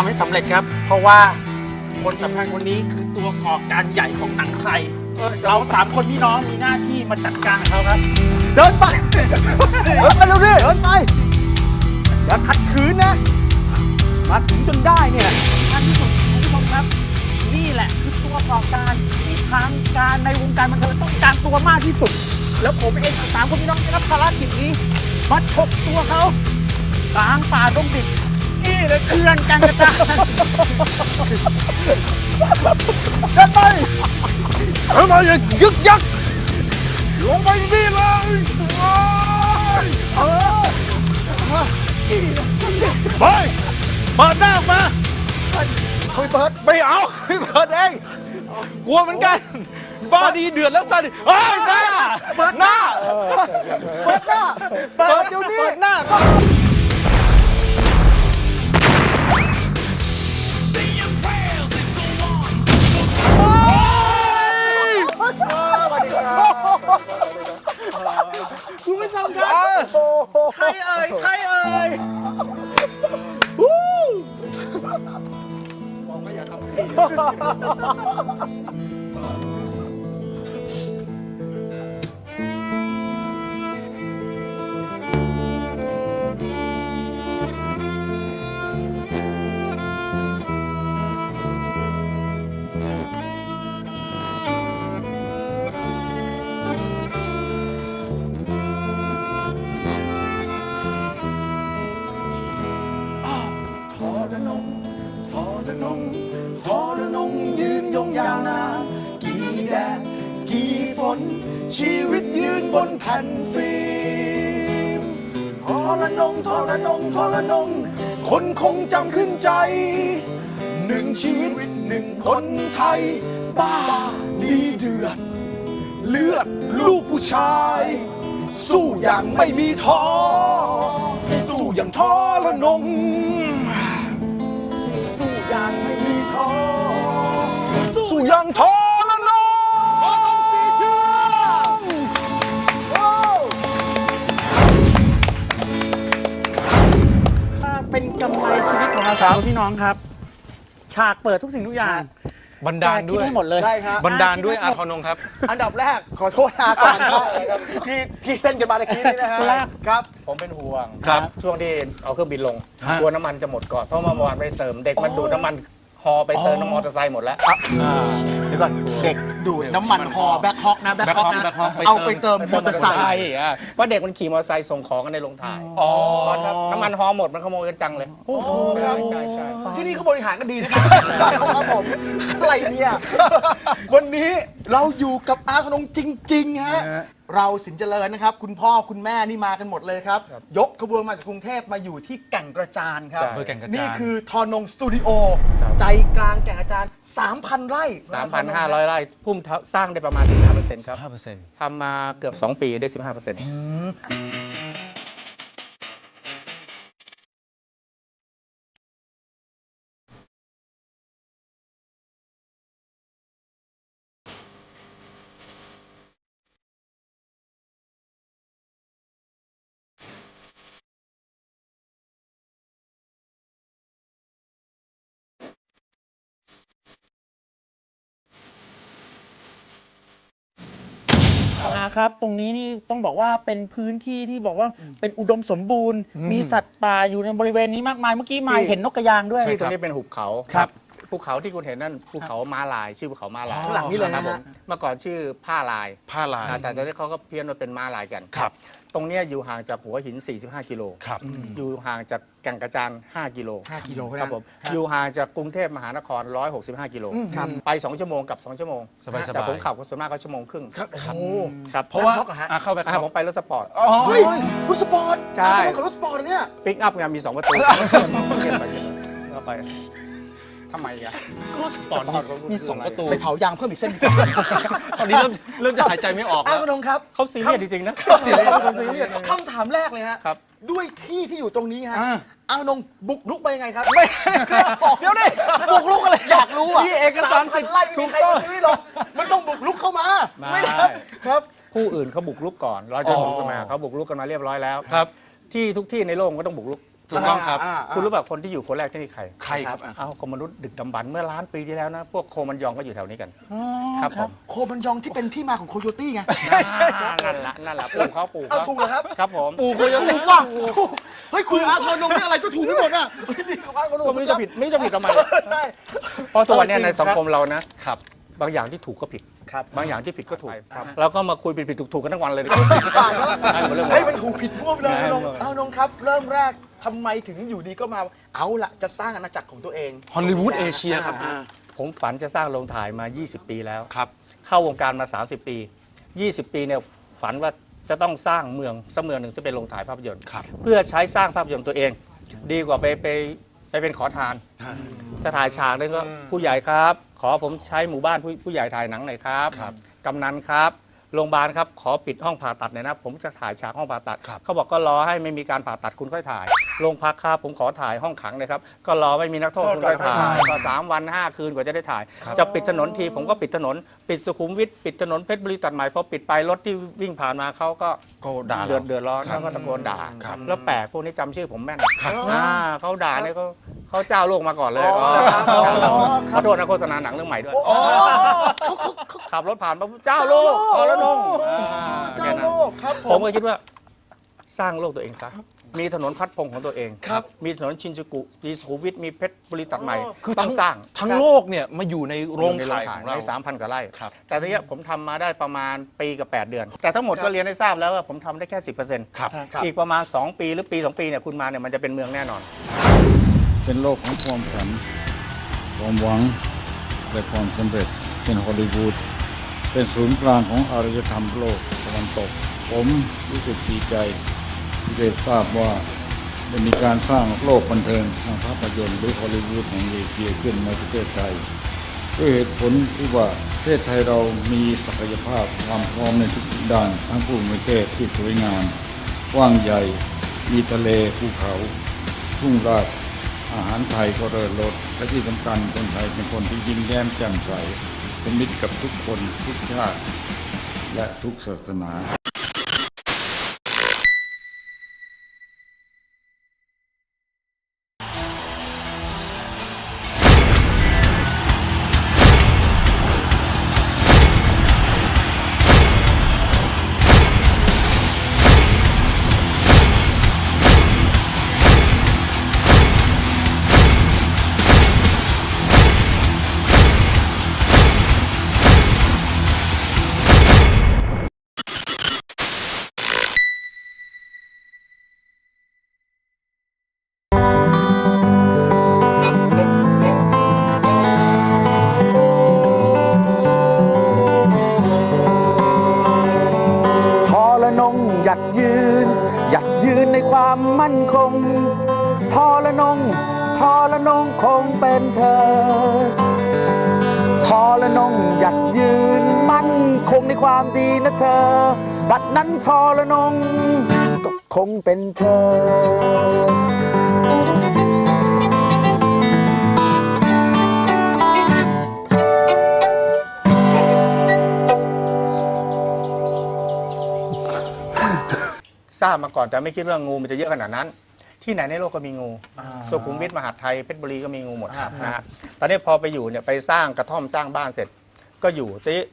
ทำให้สำเร็จครับ เพราะว่าคนสำคัญคนนี้คือตัวก่อการใหญ่ของหนังไทยเราสามคนพี่น้องมีหน้าที่มาจัดการเขาครับ เดินไป เดินไปเร็วดิเดินไปอย่าขัดขืนนะ มาถึงจนได้เนี่ยท่านที่สุดคุณผู้ชมครับ นี่แหละคือตัวก่อการที่ทางการในวงการบันเทิงต้องการตัวมากที่สุด แล้วผมเองสามคนพี่น้องได้รับภารกิจนี้มาฉกตัวเขากลางป่าดงดิบ นี่เลยเขื่อนกันกระจายเดินไปเฮ้ยมย่ายึกยักลงไปนี่เลยไปเปิดหน้าออกมาเขาไปเปิดไม่เอาไม่เปิดเองกลัวเหมือนกันบ้าดีเดือดแล้วซะดิเฮ้ยหน้าเปิดหน้า เปิดหน้า เปิดเดี๋ยวนี้เปิดหน้า คุณผู้ชมครับใครเอ่ยใครเอ่ยท น ชีวิตยืนบนแผ่นฟิล์มทอระนงทอระนงทอระนง คนคงจำขึ้นใจ หนึ่งชีวิตหนึ่งคนไทย บ้าดีเดือด เลือดลูกผู้ชาย สู้อย่างไม่มีท้อ สู้อย่างทอระนง สู้อย่างไม่มีท้อ สู้อย่างท้อ เป็นกำไรชีวิตของเราสามคนพี่น้องครับ ฉากเปิดทุกสิ่งทุกอย่างบันดาลคิด้ดวยให้หมดเลยได้ครับ บันดาลด้วยอาทรนงครับ อันดับแรกขอโทษอาก่อนครับที่ที่เล่นกันมาตะกี้นี่นะฮะคนแรกครับ ผมเป็นห่วงครับช่วงที่เอาเครื่องบินลงฮะ กลัวน้ำมันจะหมดก่อนเพราะเมื่อวานไปเติมเด็กมันดูดน้ำมัน ฮอไปเติมน้ำมอเตอร์ไซค์หมดแล้ว เดี๋ยวก่อนเด็กดูดน้ำมันฮอแบ็คฮอกนะแบ็คฮอกนะ Back Hawk ไปเติมเอาไปเติมมอเตอร์ไซค์ใช่อะเพราะเด็กมันขี่มอเตอร์ไซค์ส่งของกันในโรงถ่ายอ๋อตอนน้ำมันฮอหมดมันขโมยกันจังเลย โอ้โหใช่ใช่ใช่ ที่นี่เขาบริหารกันดีนะครับครับผมอะไรเนี่ย วันนี้เราอยู่กับอาขนงจริง ๆ ฮะ เราสินเจริญนะครับ คุณพ่อคุณแม่นี่มากันหมดเลยครับ ยกขบวนมาจากกรุงเทพมาอยู่ที่แก่งกระจานครับ ใช่อำเภอแก่งกระจาน นี่คือทอนงสตูดิโอ ใจกลางแก่งกระจาน 3,000 ไร่3,500 ไร่พุ่มสร้างได้ประมาณ 15%ครับห้าเปอร์เซ็นต์ทำมาเกือบ 2 ปีได้ 15%นะ ครับ ตรงนี้นี่ต้องบอกว่าเป็นพื้นที่ที่บอกว่าเป็นอุดมสมบูรณ์มีสัตว์ป่าอยู่ในบริเวณนี้มากมายเมื่อกี้มาเห็นนกกระยางด้วย ที่ตรงนี้เป็นหุบเขาครับ ภูเขาที่คุณเห็นนั่นภูเขาม้าลาย ชื่อภูเขาม้าลายข้างหลังนี่เลยนะคฮะรับผมเมื่อก่อนชื่อผ้าลายผ้าลาย อ่าแต่ตอนนี้เขาก็เพี้ยนมาเป็นม้าลายกันครับ ตรงเนี้ยอยู่ห่างจากหัวหิน 45 กิโล ครับ อยู่ห่างจากแก่งกระจาน 5 กิโล5กิโลครับผมอยู่ห่างจากกรุงเทพมหานคร 165 กิโลครับ ไป 2 ชั่วโมงกับ 2 ชั่วโมงสบายๆ แต่ผมขับส่วนมากก็ชั่วโมงครึ่งโอ้ครับเพราะว่าแบ็คฮอกเหรอฮะ อะเข้าไปอ่าผมไปรถสปอร์ต อ๋อเฮ้ยรถสปอร์ตใช่อาขนงขับรถสปอร์ตเหรอเนี่ย ปิกอัพงานมี 2 ประตูเก็บไปเก็บไปแล้วไป ทำไมอะก็สปอร์ตมีสองประตู ไปเผายางเพิ่มอีกเส้นตอนนี้เริ่มเริ่มจะหายใจไม่ออกอ้าแล้ววคุณนงครับเขาซีเรียสจริงๆนะซีเรียสซีเรียส คำถามแรกเลยฮะครับด้วยที่ที่อยู่ตรงนี้ฮะอ่า อ้าวนงบุกลุกไปยังไงครับไม่เดี๋ยวดิบุกลุกอะไรอยากรู้อะนี่เอกสารสิทธิ์ไล่ไม่มีใครมาซื้อหรอกมันต้องบุกลุกเข้ามาไม่ได้ครับ ผู้อื่นเขาบุกรุกก่อน เราจะอ๋อบุกกันมาเขาบุกรุกกันมาเรียบร้อยแล้ว ครับ ที่ทุกที่ในโลกมันก็ต้องบุกรุก ถูกต้องครับคุณรู้ป่ะคนที่อยู่คนแรกที่นี่ใครใครครับอะ เอ้าก็มนุษย์ดึกดำบรรพ์เมื่อล้านปีที่แล้วนะ พวกโคมันยองก็อยู่แถวนี้กันครับผมโคบันยองที่เป็นที่มาของโคโยตี้ไงนั่นละนั่นละปู่เขาปู่เอาเขาถูกเหรอครับ ครับผมปู่โคโยถูตี้กว่ะถูกเฮ้ยคุณอาทรนงนี่อะไรก็ถูกไปหมดอะเฮ้ยนี่คุณอาทรนงก็ไม่รู้จะผิดไม่รู้จะผิดทำไมใช่เพราะตัวเนี้ยเออจริงในสังคมเรานะครับ บางอย่างที่ถูกก็ผิด ครับ บางอย่างที่ผิดก็ถูกครับเราก็มาคุยผิดผิดถูกถูกกันทั้งวันเลยดีกว่าให้หมดเรื่องหมด เฮ้ยราวมันถูกผิดมั่วไปเลยได้เอานงหมดเอานงครับ เริ่มแรก ทำไมถึงอยู่ดีก็มาเอาละจะสร้างอาณาจักรของตัวเองฮอลลีวูดเอเชียครับอ่าผมฝันจะสร้างโรงถ่ายมา 20 ปีแล้ว ครับ เข้าวงการมา 30 ปี 20 ปีเนี่ยฝันว่าจะต้องสร้างเมืองสักเมืองหนึ่งจะเป็นโรงถ่ายภาพยนตร์ ครับ เพื่อใช้สร้างภาพยนตร์ตัวเอง ดีกว่าไปไปไปเป็นขอทาน จะถ่ายฉากนึงก็ผู้ใหญ่ครับ ขอผมใช้หมู่บ้านผู้ผู้ใหญ่ถ่ายหนังหน่อยครับครับกำนันครับ โรงพยาบาลครับขอปิดห้องผ่าตัดหน่อยนะ ผมจะถ่ายฉากห้องผ่าตัด ครับ เขาบอกก็รอให้ไม่มีการผ่าตัดคุณค่อยถ่ายโรงพักครับผมขอถ่ายห้องขังเลยครับ ก็รอไม่มีนักโทษคุณค่อยถ่ายก็สามวันห้าคืนกว่าจะได้ถ่ายจะปิดถนนทีผมก็ปิดถนน ปิดสุขุมวิทปิดถนนเพชรบุรีตัดใหม่พอปิดไปรถที่วิ่งผ่านมาเขาก็ก็ด่าเดือดเราเดือดร้อนครับแล้วก็ตะโกนด่า ครับ แล้วแปลกพวกนี้จำชื่อผมแม่นอ่าเขาด่าเนี่ยเขา เขาเจ้าโลกมาก่อนเลยอ๋อครับเจ้าโลกอ๋อครับขอโทษนะโฆษณาหนังเรื่องใหม่ด้วยอ๋อเขาเขาเขาขับรถผ่านมาเจ้าโลกขอแล้วนงอ่าเจ้าแค่โลนั้นกครับผผมมก็คิดว่า สร้างโลกตัวเองซะมีถนนพัดพงของตัวเองครับ มีถนนชินจูกุมีสุขุมวิทมีเพชรบุรีตัดใหม่คือต้องสร้างทั้งโลกเนี่ยมาอยู่ในโรงในถ่ายของเราในสามพันกว่าไร่ครับแต่ทีเนี้ยผมทำมาได้ประมาณปีกับ 8 เดือน แต่ทั้งหมดก็เรียนให้ทราบแล้วว่าผมทำได้แค่ 10%ครับครับอีกประมาณ 2 ปีหรือปี 2 ปีเนี่ยคุณมาเนี่ยมันจะเป็นเมืองแน่นอน เป็นโลกของความฝัน ความหวัง และความสำเร็จ เป็นฮอลลีวูด เป็นศูนย์กลางของอารยธรรมโลกตะวันตก ผมรู้สึกดีใจที่ได้ทราบว่าได้มีการสร้างโลกบันเทิงทางภาพยนตร์หรือฮอลลีวูดแห่งเอเชียขึ้นในประเทศไทยด้วยเหตุผลที่ว่าประเทศไทยเรามีศักยภาพความพร้อมในทุกด้าน ทั้งภูมิประเทศที่สวยงามกว้างใหญ่ มีทะเลภูเขา ทุ่งราบ อาหารไทยก็เริศรสและที่สำคัญคนไทยเป็นคนที่ยิ้มแย้มแจ่มใสเป็นมิตรกับทุกคนทุกชาติ และทุกศาสนา มั่นคงทรนงทรนงคงเป็นเธอ ทอละนงหยัดยืนมั่นคงในความดีนะเธอ บัดนั้นทอละนงก็คงเป็นเธอ มาก่อนแต่ไม่คิดว่างูมันจะเยอะขนาดนั้น ที่ไหนในโลกก็มีงูสุขุมวิทมหาดไทยเพชรบุรีก็มีงูหมดครับ นะฮะตอนนี้พอไปอยู่เนี่ยไปสร้างกระท่อมสร้างบ้านเสร็จ ก็อยู่ทีนี้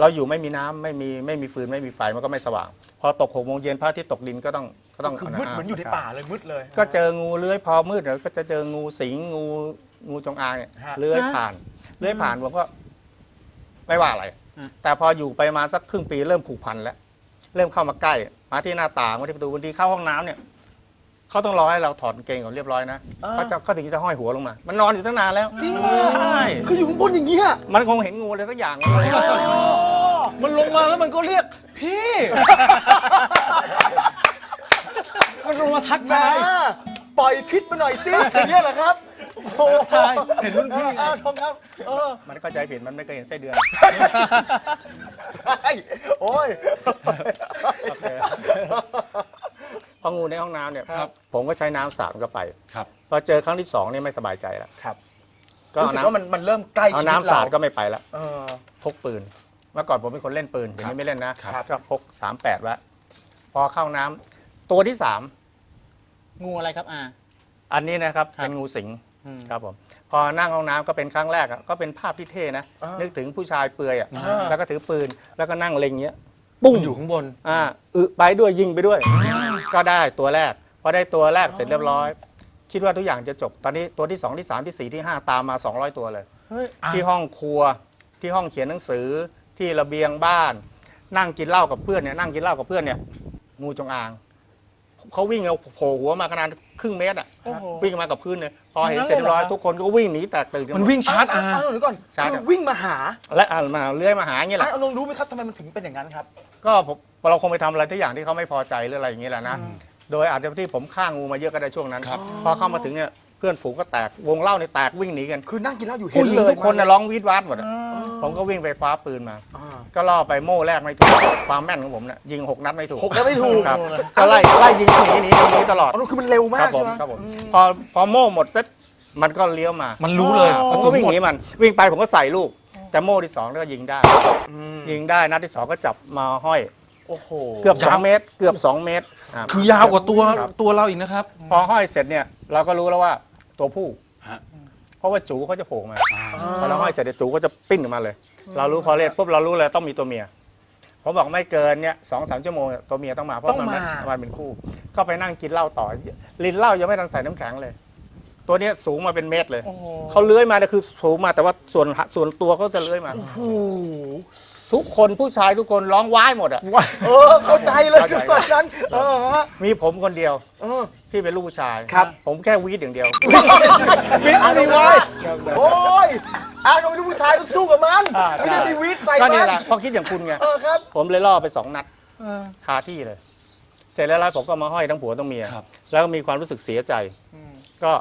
เราอยู่ไม่มีน้ำไม่มีไม่มีฟืนไม่มีไฟมันก็ไม่สว่าง พอตกหกโมงเย็นพระอาทิตย์ตกดินก็ต้องก็ต้องคือมืดเหมือนอยู่ในป่าเลยมืดเลย ก็เจองูเลื้อยพอมืดเดี๋ยวก็จะเจองูสิงงูงูจงอางเนี่ยฮะ เลื้อยผ่านเลื้อยผ่านผมก็ไม่ว่าอะไร แต่พออยู่ไปมาสักครึ่งปีเริ่มผูกพันแล้ว เริ่มเข้ามาใกล้ มาที่หน้าต่างมาที่ประตูบางทีเข้าห้องน้ำเนี่ยเขาต้องรอให้เราถอดกางเกงก่อนเรียบร้อยนะอ่า เขาจะเขาถึงจะห้อยหัวลงมา มันนอนอยู่ตั้งนานแล้วจริงเหรอใช่ คืออยู่ข้างบนอย่างเงี้ยมันคงเห็นงูอะไรสักอย่างเลยมันลงมาแล้วมันก็เรียก พี่ มันลงมาทักนะทาย ปล่อยพิษมาหน่อยสิอย่างเงี้ยเหรอครับ โอ้โหทายเห็นรุ่นพี่อ้าวทองครับเออมันเข้าใจผิดมันไม่เคยเห็นไส้เดือนใช่โอ้ย โอเค พองูในห้องน้ำเนี่ยครับ ผมก็ใช้น้ำสาดมันก็ไปครับ พอเจอครั้งที่สองนี่ไม่สบายใจแล้วครับก็รู้เอาสึกน้ำว่ามันมันเริ่มใกล้เอาชีวิตน้ำเราสาดก็ไม่ไปแล้วเออ พกปืน เมื่อก่อนผมเป็นคนเล่นปืนเดี๋ยวครันี้บไม่เล่นนะครับ ก็พกสามแปดไว้พอเข้าน้ำตัวที่สามงูอะไรครับอา อันนี้นะครับครับเป็นงูสิง อืม ครับผมพอนั่งห้องน้ำก็เป็นครั้งแรกอะก็เป็นภาพที่เท่นะ อ่านึนึกถึงผู้ชายเปลือยอะอ่า แล้วก็ถือปืนแล้วก็นั่งเล็งเงี้ยปุ้งอยู่ข้างบน อ่าอึไปด้วยยิงไปด้วย ก็ได้ตัวแรก พอได้ตัวแรกเสร็จเรียบร้อย คิดว่าทุกอย่างจะจบ ตอนนี้ตัวที่2ที่3ที่4ที่5ตามมา 200 ตัวเลย เฮ้ยอะ ที่ห้องครัวที่ห้องเขียนหนังสือที่ระเบียงบ้าน นั่งกินเหล้ากับเพื่อนเนี่ยนั่งกินเหล้ากับเพื่อนเนี่ยงูจงอางเขาวิ่งเอาโผล่หัวมาขนาด ครึ่งเมตรอะ โอ้โห วิ่งมากับพื้นเลยพอเห็นงั้นเสร็จเรียบร้อยเลยเหรอทุกคนก็วิ่งหนีแตกตื่นกัมันหดวิ่งชาร์จอาเอาเดี๋ยวก่อนชาร์จ คืออะวิ่งมาหาและอะมาเลื้อยมาหาอย่างเงี้ยแหละอะลองรู้ไหมครับทำไมมันถึงเป็นอย่างนั้นครับ ก็ผมเราคงไปทำอะไรทุกอย่างที่เขาไม่พอใจหรืออะไรอย่างเงี้ยแหละนะโดยอาจจะที่ผมฆ่างูมาเยอะก็ได้ช่วงนั้นครับพอเข้ามาถึงเนี่ยเพื่อนฝูงก็แตกวงเล่าเนี่ยแตกวิ่งหนีกันคือนั่งกินเหล้าอยู่เห็ผู้นหญิงเลยทุกคนน่ะร้องวีดวาดหมดอะ อ่า ผมก็วิ่งไปคว้าปืนมาอ่าก็ล่อไปโม่แรกไม่ถูกความแม่นของผมเนี่ยยิงหกนัดไม่ถูกหกแล้วไม่ถูกครับก็ไล่ไล่ยิงหนีหนีหนีหนีตลอดอ๋อคือมันเร็วมาครักบผมใช่ไหมครับผมพอพอโม่หมดเสร็จมันก็เลี้ยวมา มันรู้เลยอ๋อกระผมสุก็นวิ่งหมหดนีมัน วิ่งไปผมก็ใส่ลูก แต่โม่ที่สองก็ยิงได้อืมยิงได้นัดที่สองก็จับมาห้อยโอ้โหเกือบสองยาวเมตร เกือบสองเมตรครับคือยาวกว่าตัวครับตัวเราอีกนะครับ พอห้อยเสร็จเนี่ยเราก็รู้แล้วว่าตัวผู้ฮะ เพราะว่าจูเขาจะโผล่มาพอเราห้อยเสร็จเดี๋ยวจูก็จะปิ้นออกมาเลย เรารู้พอเล่นปุ๊บเรารู้เลยต้องมีตัวเมียผมบอกไม่เกินเนี่ยสองสามชั่วโมงเนี่ยตัวเมียต้องมาเพราะต้องมันมามันเป็นคู่ ก็ไปนั่งกินเหล้าต่อลินเหล้ายังไม่ทันใส่น้ำแข็งเลย ตัวเนี้ยสูงมาเป็นเมตรเลยโอ้โหเขาเลื้อยมาเนี่ยคือสูงมาแต่ว่าส่วนส่วนตัวเขาจะเลื้อยมา โอ้โห ทุกคนผู้ชายทุกคนร้องว้ายหมดอะเออเข้าใจเลยเข้าใจจุดนั้น เออฮะมีผมคนเดียวเออ ที่เป็นลูกผู้ชาย ครับ ผมแค่วีดอย่างเดียว วิทย์อะไรวะโอ้ยอาโนเป็นผู้ชายต้องสู้กับมันอ่าไม่ใช่ ไปวิทย์ใส่ก็มัเนี่ยนแหละพอคิดอย่างคุณไง เออครับ ผมเลยล่อไปสองนัดคาที่เลย เสร็จแล้วผมก็มาห้อยทั้งผัวทั้งเมียครับแล้วก็มีความรู้สึกเสียใจ ก็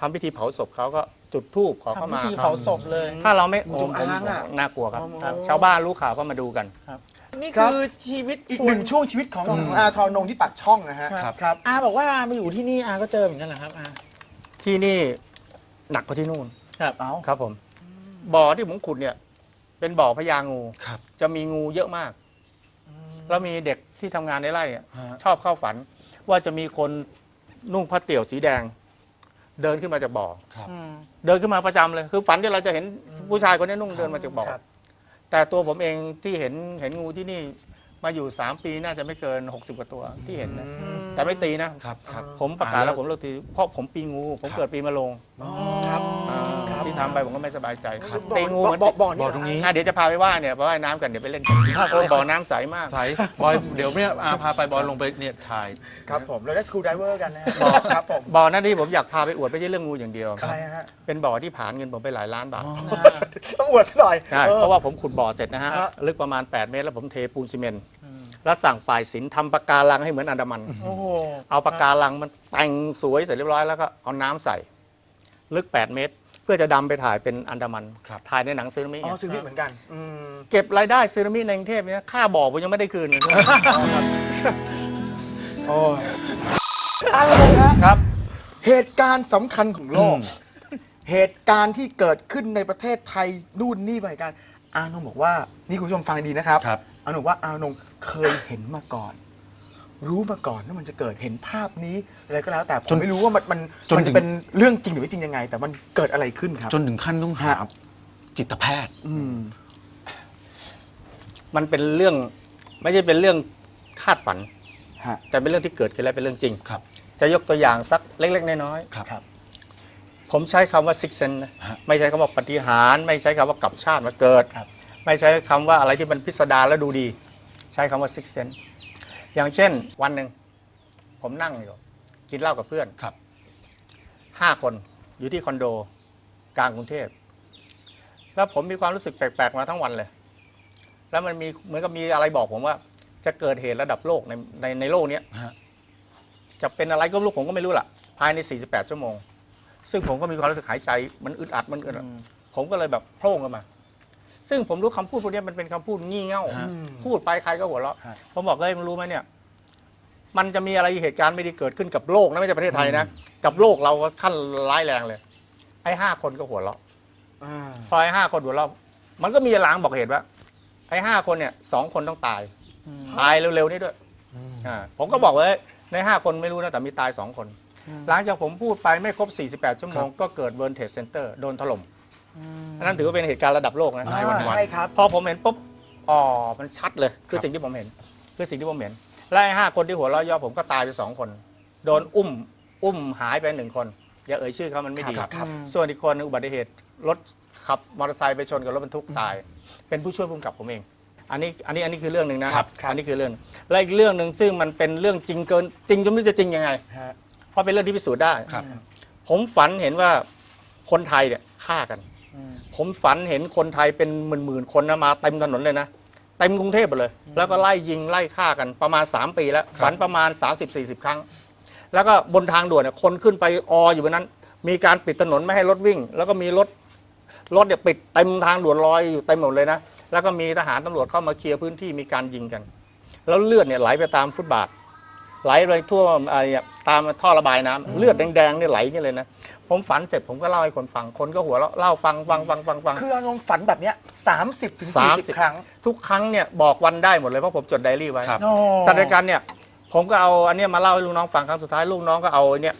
ทำพิธีเผาศพเขาก็ จุดธูปขอเข้าทำพิมาธีเผาศพเลย ถ้าเราไม่งูจงอางอะน่ากลัวครับ อ๋อครับชาวบ้านรู้ข่าวก็มาดูกัน นี่คือชีวิตอีกหนึ่งช่วงชีวิตของของอาทรนงที่ปักช่องนะฮะครับ ครับ อาบอกว่าอามาอยู่ที่นี่อาก็เจอเหมือนกันเหรอครับอาที่นี่หนักกว่าที่นู่นเอา ครับผม บ่อที่ผมขุดเนี่ย เป็นบ่อพญางู ครับ จะมีงูเยอะมาก แล้วมีเด็กที่ทำงานในไร่อะฮะ ชอบเข้าฝัน ว่าจะมีคนนุ่งผ้าเตี่ยวสีแดง เดินขึ้นมาจากบ่ออืม เดินขึ้นมาประจำเลย คือฝันที่เราจะเห็นผู้ชายคนนี้นุ่งเดินมาจากบ่อ ครับ แต่ตัวผมเองที่เห็นเห็นงูที่นี่มาอยู่ 3 ปีน่าจะไม่เกิน 60กว่าตัวที่เห็นนะ แต่ไม่ตีนะ ครับครับ ผมประกาศอ่าแล้แล้ววผมเลิกตีเพราะผมปีงู ผมครับเกิดปีมะโรงครับอ่าครับที่ทำไปผมก็ไม่สบายใจครับตีงูเหมือนบ่อบ่อบ่อนี่ตรงนี้ อะเดี๋ยวจะพาไปว่ายเนี่ยไปว่ายน้ำกันเดี๋ยวไปเล่นกันบ่อน้ำใสมากใสบอยเดี๋ยวเนี่ยอาพาไปบอยลงไปเนี่ยถ่าย ครับผมเราได้สกูไดเวอร์กันนะฮะครับผมบ่อนั่นที่ผมอยากพาไปอวดไม่ใช่เรื่องงูอย่างเดียว อะไรฮะเป็นบ่อที่ผ่านเงินผมไปหลายล้านบาทต้องอวดซะหน่อยใช่ออ เพราะว่าผมขุดบ่อเสร็จนะฮะ ฮะ ลึกประมาณ 8 เมตรแล้วผมเทปูนซีเมนต์ แล้วสั่งฝ่ายศิลป์ทำปะการังให้เหมือนอันดามัน โอ้โหเอาปะการังมันแต่งสวยเสร็จเรียบร้อยแล้วก็เอาน้ำใส่ ลึก 8 เมตร เพื่อจะดำไปถ่ายเป็นอันดามันครับถ่ายในหนังซึนามิอ๋อซื้อนี่เหมือนกันอืมเก็บรายได้ซึนามิในกรุงเทพเนี่ยค่าบ่อผมยังไม่ได้คืนเลย โอ้ยเอาเลยฮะครับ เหตุการณ์สำคัญของโลก เหตุการณ์ที่เกิดขึ้นในประเทศไทยนู่นนี่ไปกัน อานงบอกว่า นี่คุณผู้ชมฟังดีนะครับ ครับ อานงบอกว่าอานงเคยเห็นมาก่อน รู้มาก่อนว่ามันจะเกิดเห็นภาพนี้อะไรก็แล้ว แต่ผจมนไม่รู้ว่ามันมันจนมันถึจะง เป็นเรื่องจริงหรือไม่จริงยังไง แต่มันเกิดอะไรขึ้นครับ จนถึงขั้นต้องหาจิตแพทย์ อืม มันเป็นเรื่องไม่ใช่เป็นเรื่องคาดฝัน ฮะ แต่เป็นเรื่องที่เกิดขึ้นแล้วเป็นเรื่องจริง ครับ จะยกตัวอย่างสักเล็ก ๆ น้อยครับครับๆผมใช้คำว่าซิกเซนนะฮะ ไม่ใช้คำว่าปฏิหารไม่ใช้คำว่ากลับชาติมาเกิด ครับ ไม่ใช้คำว่าอะไรที่มันพิสดารและดูดี ใช้คำว่าซิกเซนอย่างเช่น วันหนึ่งผมนั่งอยู่ กินเหล้ากับเพื่อนครับห้าคนอยู่ที่คอนโด กลางกรุงเทพแล้วผมมีความรู้สึกแปลกๆมาทั้งวันเลย แล้วมันมีเหมือนกับมีอะไรบอกผมว่า จะเกิดเหตุระดับโลกในในในโลกเนี้ยฮะจะเป็นอะไรก็ไม่รู้ผมก็ไม่รู้ล่ะ ภายใน 48 ชั่วโมง ซึ่งผมก็มีความรู้สึกหายใจ มันอึดอัดมันอึดอัดผมก็เลยแบบโพร่งออกมา ซึ่งผมรู้คำพูดพวกนี้มันเป็นคำพูดงี่เง่าพูดไปใครก็หัวเราะฮะ ผมบอกเลยมึงรู้ไหมเนี่ย มันจะมีอะไรเหตุการณ์ไม่ได้เกิดขึ้นกับโลกนะไม่ใช่ประเทศไทยนะกับโลกเราก็ขั้นร้ายแรงเลย ไอ้ห้าคนก็หัวเราะ อ่าพอไอ้ห้าคนหัวเราะมันก็มีหลางบอกเหตุว่า ไอ้ห้าคนเนี่ยสองคนต้องตาย ตายเร็วๆนี่ด้วยอ่าผมก็บอกเลยในห้าคนไม่รู้นะแต่มีตายสองคน หลังจากผมพูดไปไม่ครบ 48 ชั่วโมงก็เกิดเวิร์นเทสเซ็นเตอร์โดนถล่มอั นนั้นถือว่าเป็นเหตุการณ์ระดับโลกนะอ่าใช่ครับ พอผมเห็นปุ๊บ อ๋อ มันชัดเลย คือสิ่งที่ผมเห็น คือสิ่งที่ผมเห็น และไอ้ห้าคนที่หัวเราะย่อผมก็ตายไปสองคน โดนอุ้ม อุ้มหายไปหนึ่งคน อย่าเอ่ยชื่อเขามันไม่ดี ครับครับ ส่วนอีกคนอุบัติเหตุรถขับมอเตอร์ไซค์ไปชนกับรถบรรทุกตาย เป็นผู้ช่วยผู้กำกับผมเอง อันนี้ อันนี้ อันนี้คือเรื่องหนึ่งนะอันนี้คือเรื่องและอีกเรื่องหนึ่งซึ่งมันเป็นเรื่องจริงเกิน จริงจนไม่รู้จะจริงยังไง ฮะเพราะเป็นเรื่องที่พิสูจน์ได้ ครับ ผมฝันเห็นว่าคนไทยเนี่ยฆ่ากัน ผมฝันเห็นคนไทยเป็นหมื่นๆคนนะมาเต็มถนนเลยนะเต็มกรุงเทพหมดเลย แล้วก็ไล่ยิงไล่ฆ่ากันประมาณ 3 ปีแล้วฝันประมาณ 30-40 ครั้ง แล้วก็บนทางด่วนเนี่ยคนขึ้นไปอออยู่บนนั้น มีการปิดถนนไม่ให้รถวิ่ง แล้วก็มีรถรถเนี่ยปิดเต็มทางด่วนลอยอยู่เต็มหมดเลยนะแล้วก็มีทหารตำรวจเข้ามาเคลียร์พื้นที่มีการยิงกัน แล้วเลือดเนี่ยไหลไปตามฟุตบาทไหลไปทั่วอะไรเนี่ยตามท่อระบายน้ำเลือดแดงๆเนี่ยไหลอย่างนี้เลยนะ ผมฝันเสร็จผมก็เล่าให้คนฟัง คนก็หัวเราะเล่าฟังฟังฟังฟังฟังคืออานงฝันแบบเนี้ย30ถึง40 ครั้ง ทุกครั้งเนี่ยบอกวันได้หมดเลยเพราะผมจดไดอารี่ไว้ครับสัตว์ในการเนี่ย ผมก็เอาอันเนี้ยมาเล่าให้ลูกน้องฟังครั้งสุดท้ายลูกน้องก็เอาไอ้เนี่ย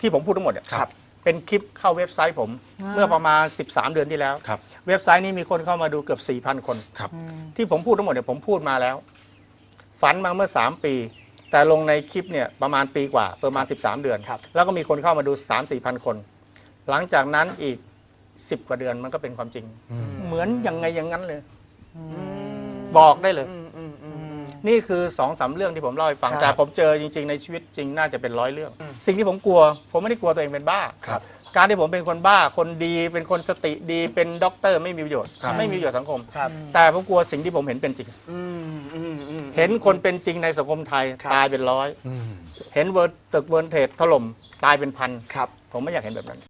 ที่ผมพูดทั้งหมดเนี่ยครับ เป็นคลิปเข้าเว็บไซต์ผมเมื่อประมาณ 13 เดือนที่แล้ว ครับ เว็บไซต์นี้มีคนเข้ามาดูเกือบ 4,000 คน ครับ ที่ผมพูดทั้งหมดเนี่ยผมพูดมาแล้ว ฝันมาเมื่อ 3 ปี แต่ลงในคลิปเนี่ยประมาณปีกว่าประมาณ 13 เดือน ครับ แล้วก็มีคนเข้ามาดู 3 4พันคน หลังจากนั้นอีก 10 กว่าเดือนมันก็เป็นความจริง เหมือนยังไงอย่างนั้นเลย บอกได้เลย อืมอืมอืมอืม นี่คือสองสามเรื่องที่ผมเล่าให้ฟัง ครับแต่ผมเจอจริง ๆ ในชีวิตจริงน่าจะเป็นร้อยเรื่องสิ่งที่ผมกลัว ผมไม่ได้กลัวตัวเองเป็นบ้า ครับการที่ผมเป็นคนบ้า คนดี เป็นคนสติดี เป็นด็อกเตอร์ไม่มีประโยชน์ ครับ ไม่มีประโยชน์สังคม ครับ แต่ผมกลัวสิ่งที่ผมเห็นเป็นจริง อืมอืมอืม เห็นคนเป็นจริงในสังคมไทยครับ ตายเป็นร้อย อืม เห็นเวิร์ดตึกเวิร์นเทรดถล่มตายเป็นพัน ครับ ผมไม่อยากเห็นแบบนั้น